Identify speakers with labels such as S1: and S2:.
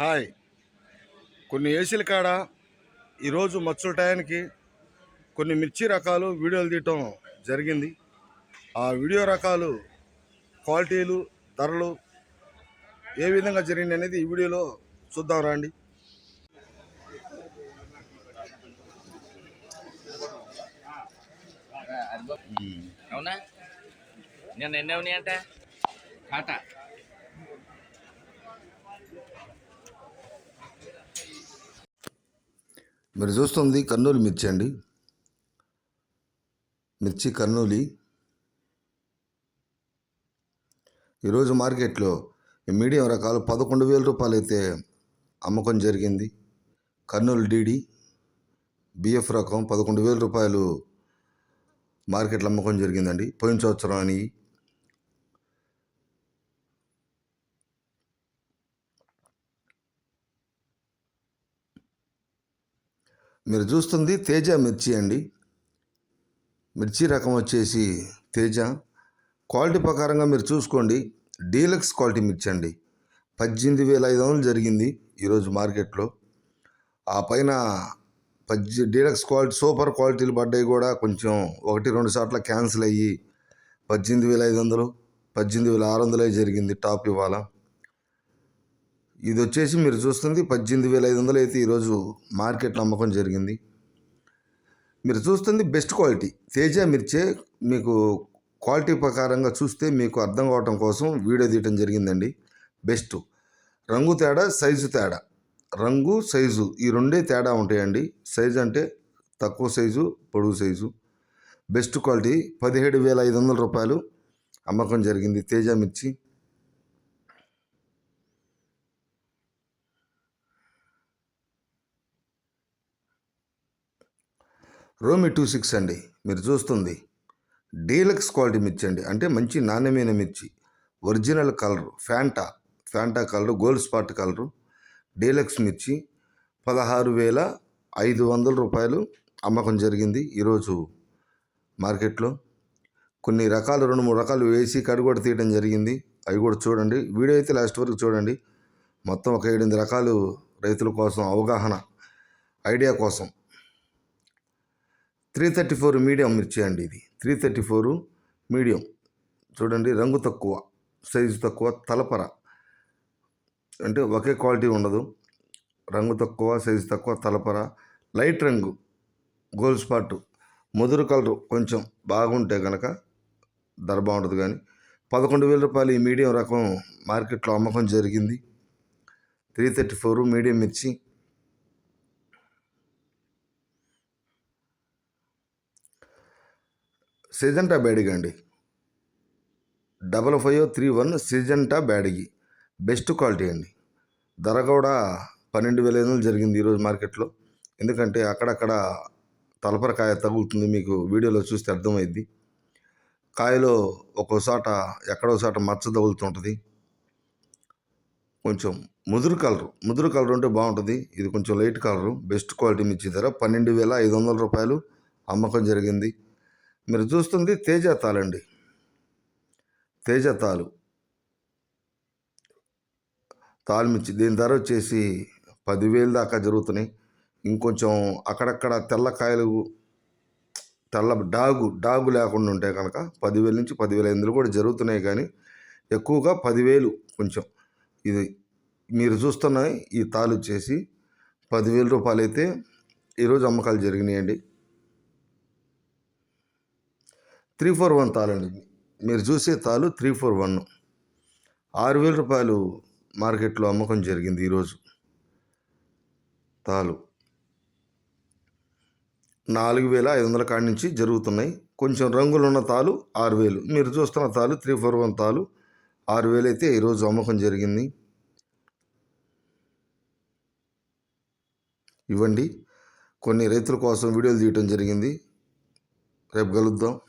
S1: Hi. కొన్ని ఏసీల కాడ ఈరోజు మచ్చుల టయానికి కొన్ని మిర్చి రకాలు వీడియోలు తీయటం జరిగింది. ఆ వీడియో రకాలు క్వాలిటీలు ధరలు ఏ విధంగా జరిగింది అనేది ఈ వీడియోలో చూద్దాం రండి.
S2: అవునా? నేను ఎన్ని ఉన్నాయంటే టాటా
S1: మీరు చూస్తుంది కర్నూలు మిర్చి అండి. మిర్చి కర్నూలి. ఈరోజు మార్కెట్లో ఈ మీడియం రకాలు పదకొండు వేల రూపాయలు అయితే అమ్మకం జరిగింది. కర్నూలు డీడీ బిఎఫ్ రకం పదకొండు వేల రూపాయలు మార్కెట్లో అమ్మకం జరిగిందండి. పోయిన సంవత్సరం అని మీరు చూస్తుంది తేజ మిర్చి అండి. మిర్చి రకం వచ్చేసి తేజ. క్వాలిటీ ప్రకారంగా మీరు చూసుకోండి. డీలక్స్ క్వాలిటీ మిర్చి అండి. పద్దెనిమిది వేల ఐదు వందలు జరిగింది ఈరోజు మార్కెట్లో. ఆ పైన పద్దె డీలక్స్ క్వాలిటీ సూపర్ క్వాలిటీలు పడ్డాయి కూడా కొంచెం ఒకటి రెండు సార్ల క్యాన్సిల్ అయ్యి పద్దెనిమిది వేల ఐదు వందలు పద్దెనిమిది వేల ఆరు వందలే జరిగింది టాప్ ఇవాళ. ఇది వచ్చేసి మీరు చూస్తుంది పద్దెనిమిది వేల ఐదు వందలు అయితే ఈరోజు మార్కెట్లో అమ్మకం జరిగింది. మీరు చూస్తుంది బెస్ట్ క్వాలిటీ. తేజ మిర్చే మీకు క్వాలిటీ ప్రకారంగా చూస్తే మీకు అర్థం కావటం కోసం వీడియో తీయటం జరిగిందండి. బెస్ట్. రంగు తేడా సైజు తేడా. రంగు సైజు ఈ రెండే తేడా ఉంటాయండి. సైజు అంటే తక్కువ సైజు పొడుగు సైజు. బెస్ట్ క్వాలిటీ పదిహేడు వేల ఐదు వందల రూపాయలు అమ్మకం జరిగింది తేజ మిర్చి. రోమి టూ సిక్స్ అండి మీరు చూస్తుంది. డీలక్స్ క్వాలిటీ మిర్చి అండి అంటే మంచి నాణ్యమైన మిర్చి. Original colour Fanta Fanta colour Gold Spot colour deluxe మిర్చి పదహారు వేల ఐదు వందల రూపాయలు అమ్మకం జరిగింది ఈరోజు మార్కెట్లో. కొన్ని రకాలు రెండు మూడు రకాలు వేసి కడు కూడా తీయడం జరిగింది. అవి కూడా చూడండి వీడియో అయితే లాస్ట్ వరకు చూడండి. మొత్తం ఒక ఏడెనిమిది రకాలు రైతుల కోసం అవగాహన ఐడియా కోసం. త్రీ థర్టీ ఫోర్ మీడియం మిర్చి అండి ఇది. Three thirty four medium. చూడండి రంగు తక్కువ సైజు తక్కువ తలపర. అంటే ఒకే క్వాలిటీ ఉండదు. రంగు తక్కువ సైజు తక్కువ తలపర. లైట్ రంగు గోల్డ్ స్పాట్. ముదురు కలరు కొంచెం బాగుంటే కనుక ధర బాగుంటుంది కానీ పదకొండు వేల రూపాయలు ఈ మీడియం రకం మార్కెట్లో అమ్మకం జరిగింది. త్రీ థర్టీ ఫోర్ మీడియం మిర్చి సిజంటా బ్యాడిగా అండి. Double five three one Syngenta Byadgi. Best quality అండి. ధర కూడా పన్నెండు వేల ఐదు వందలు జరిగింది ఈరోజు మార్కెట్లో. ఎందుకంటే అక్కడక్కడ తలపర కాయ తగులుతుంది మీకు వీడియోలో చూస్తే అర్థమైద్ది. కాయలో ఒక్కోసాట ఎక్కడో చోట మచ్చ తగులుతుంటుంది. కొంచెం ముదురు కలరు ముదురు కలర్ ఉంటే బాగుంటుంది. ఇది కొంచెం లైట్ కలరు బెస్ట్ క్వాలిటీ మిర్చి ధర పన్నెండు వేల ఐదు వందల రూపాయలు అమ్మకం జరిగింది. మీరు చూస్తుంది తేజ తేజతాలు తేజ తాలు. దీని ధర వచ్చేసి పదివేలు దాకా జరుగుతున్నాయి. ఇంకొంచెం అక్కడక్కడ తెల్లకాయలు తెల్ల డాగు డాగు లేకుండా ఉంటే కనుక పదివేల నుంచి పదివేల ఎందులో కూడా జరుగుతున్నాయి కానీ ఎక్కువగా పదివేలు కొంచెం. ఇది మీరు చూస్తున్న ఈ తాలు వచ్చేసి పదివేల రూపాయలు అయితే ఈరోజు అమ్మకాలు జరిగినాయండి. త్రీ ఫోర్ వన్ తాళండి మీరు చూసే తాలు త్రీ ఫోర్ వన్. ఆరు వేల రూపాయలు మార్కెట్లో అమ్మకం జరిగింది ఈరోజు. తాలు నాలుగు వేల ఐదు వందల కాడి నుంచి జరుగుతున్నాయి. కొంచెం రంగులు ఉన్న తాలు ఆరు వేలు మీరు చూస్తున్న తాలు త్రీ ఫోర్ వన్ తాలు ఆరు వేలు అయితే ఈరోజు అమ్మకం జరిగింది. ఇవ్వండి. కొన్ని రైతుల కోసం వీడియోలు తీయటం జరిగింది. రేపు కలుద్దాం.